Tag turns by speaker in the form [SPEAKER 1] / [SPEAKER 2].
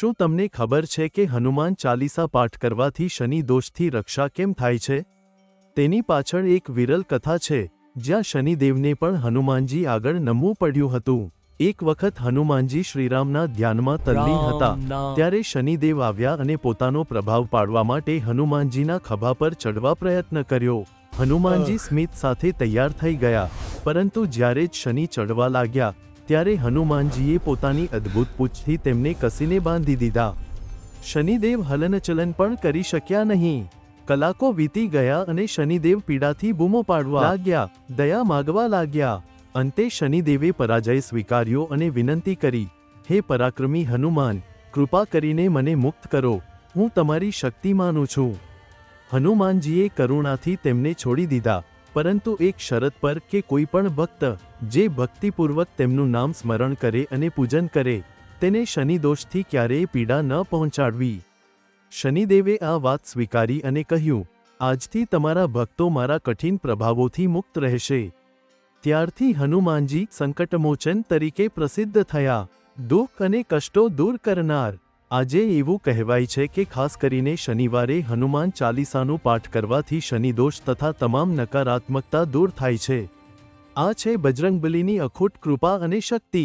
[SPEAKER 1] શું તમને ખબર છે કે હનુમાન ચાલીસા પાઠ કરવાથી શનિ દોષથી રક્ષા કેમ થાય છે? તેની પાછળ એક વિરલ કથા છે જ્યાં શનિદેવને પણ હનુમાનજી આગળ નમવું પડ્યું હતું. એક વખત હનુમાનજી શ્રીરામના ધ્યાનમાં તલ્લીન હતા ત્યારે શનિદેવ આવ્યા અને પોતાનો પ્રભાવ પાડવા માટે હનુમાનજીના ખભા પર ચડવા પ્રયત્ન કર્યો. હનુમાનજી સ્મિત સાથે તૈયાર થઈ ગયા પરંતુ જ્યારે જ શનિ ચડવા લાગ્યા ત્યારે હનુમાનજીએ પોતાની અદ્ભુત પૂછથી તેમને કસીને બાંધી દીધા. શનિદેવ હલનચલન પણ કરી શક્યા નહીં. કલાકો વીતી ગયા અને શનિદેવ પીડાથી બૂમો પાડવા લાગ્યા, દયા માગવા લાગ્યા. અંતે શનિદેવે પરાજય સ્વીકાર્યો અને વિનંતી કરી, હે પરાક્રમી હનુમાન, કૃપા કરીને મને મુક્ત કરો. હું તમારી શક્તિ માનું છું. હનુમાનજીએ કરુણાથી તેમને છોડી દીધા. પરંતુ એક શરત પર કે કોઈ પણ ભક્ત, જે ભક્તિપૂર્વક તેમનું નામ સ્મરણ કરે અને પૂજન કરે, તેને શનિદોષથી ક્યારેય પીડા ન પહોંચાડવી. શનિદેવે આ વાત સ્વીકારી અને કહ્યું, આજથી તમારા ભક્તો મારા કઠિન પ્રભાવોથી મુક્ત રહેશે. ત્યારથી હનુમાનજી સંકટમોચન તરીકે પ્રસિદ્ધ થયા. દુઃખ અને કષ્ટો દૂર કરનાર. આજે એવું કહેવાય છે કે ખાસ કરીને શનિવારે હનુમાન ચાલીસાનું પાઠ કરવાથી શનિદોષ તથા તમામ નકારાત્મકતા દૂર થાય છે. આ છે બજરંગબલીની અખૂટ કૃપા અને શક્તિ.